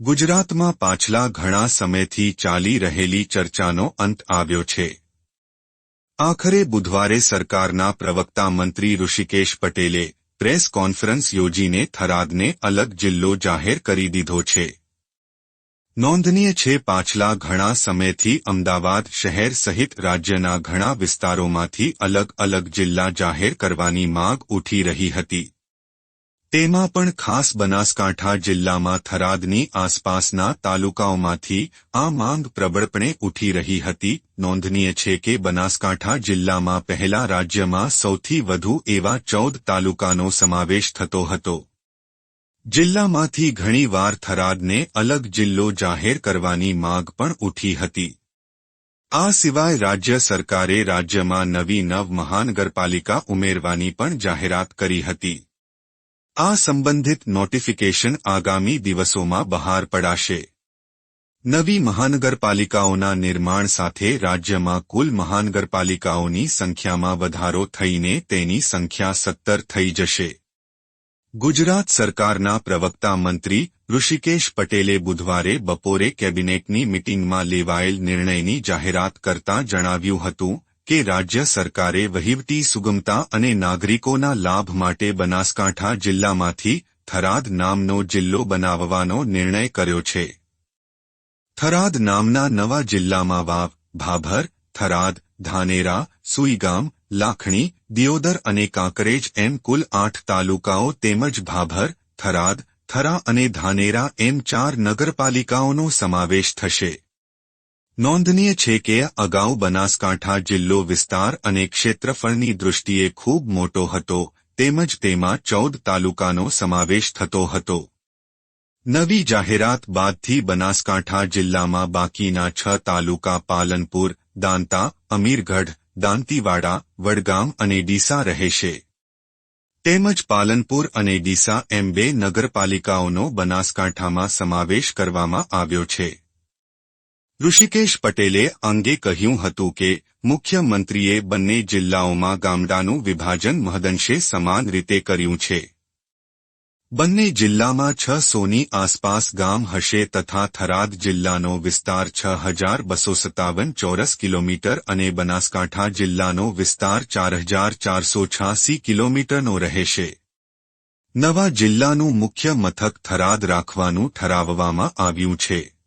ગુજરાતમાં પાછલા ઘણા સમયથી ચાલી રહેલી ચર્ચાનો અંત આવ્યો છે. આખરે બુધવારે સરકારના પ્રવક્તા મંત્રી ઋષિકેશ પટેલે પ્રેસ કોન્ફરન્સ યોજીને થરાદને અલગ જિલ્લો જાહેર કરી દીધો છે. નોંધનીય છે પાછલા ઘણા સમયથી અમદાવાદ શહેર સહિત રાજ્યના ઘણા વિસ્તારોમાંથી અલગ અલગ જિલ્લા જાહેર કરવાની માગ ઉઠી રહી હતી. તેમાં પણ ખાસ બનાસકાંઠા જિલ્લામાં થરાદની આસપાસના તાલુકાઓમાંથી આ માંગ પ્રબળપણે ઉઠી રહી હતી. નોંધનીય છે કે બનાસકાંઠા જિલ્લામાં પહેલા રાજ્યમાં સૌથી વધુ એવા ચૌદ તાલુકાનો સમાવેશ થતો હતો. જિલ્લામાંથી ઘણીવાર થરાદને અલગ જિલ્લો જાહેર કરવાની માંગ પણ ઉઠી હતી. આ સિવાય રાજ્ય સરકારે રાજ્યમાં નવી નવ મહાનગરપાલિકા ઉમેરવાની પણ જાહેરાત કરી હતી. આ સંબંધિત નોટિફિકેશન આગામી દિવસોમાં બહાર પડાશે. નવી મહાનગરપાલિકાઓના નિર્માણ સાથે રાજ્યમાં કુલ મહાનગરપાલિકાઓની સંખ્યામાં વધારો થઈને તેની સંખ્યા સત્તર થઈ જશે. ગુજરાત સરકારના પ્રવક્તા મંત્રી ઋષિકેશ પટેલે બુધવારે બપોરે કેબિનેટની મિટિંગમાં લેવાયેલ નિર્ણયની જાહેરાત કરતા જણાવ્યું હતું કે રાજ્ય સરકારે વહીવટી સુગમતા અને નાગરિકોના લાભ માટે બનાસકાંઠા જિલ્લામાંથી થરાદ નામનો જિલ્લો બનાવવાનો નિર્ણય કર્યો છે. થરાદ નામના નવા જિલ્લામાં વાવ, ભાભર, થરાદ, ધાનેરા, સુઈગામ, લાખણી, દિયોદર અને કાંકરેજ એમ કુલ આઠ તાલુકાઓ તેમજ ભાભર, થરાદ, થરા અને ધાનેરા એમ ચાર નગરપાલિકાઓનો સમાવેશ થશે. નોંધનીય છે કે અગાઉ બનાસકાંઠા જિલ્લો વિસ્તાર અને ક્ષેત્રફળની દૃષ્ટિએ ખૂબ મોટો હતો, તેમજ તેમાં ચૌદ તાલુકાનો સમાવેશ થતો હતો. નવી જાહેરાત બાદથી બનાસકાંઠા જિલ્લામાં બાકીના છ તાલુકા પાલનપુર, દાંતા, અમીરગઢ, દાંતીવાડા, વડગામ અને ડીસા રહેશે. તેમજ પાલનપુર અને ડીસા એમ બે નગરપાલિકાઓનો બનાસકાંઠામાં સમાવેશ કરવામાં આવ્યો છે. ઋષિકેશ પટેલે અંગે કહ્યું હતું કે, મુખ્યમંત્રીએ બંને જિલ્લાઓમાં ગામડાનું વિભાજન મહદંશે સમાન રીતે કર્યું છે. બંને જિલ્લામાં છ સોની આસપાસ ગામ હશે તથા થરાદ જિલ્લાનો વિસ્તાર છ હજાર બસો સત્તાવન ચોરસ કિલોમીટર અને બનાસકાંઠા જિલ્લાનો વિસ્તાર ચાર હજાર ચારસો છ્યાસી કિલોમીટરનો રહેશે. નવા જિલ્લાનું મુખ્ય મથક થરાદ રાખવાનું ઠરાવવામાં આવ્યું છે.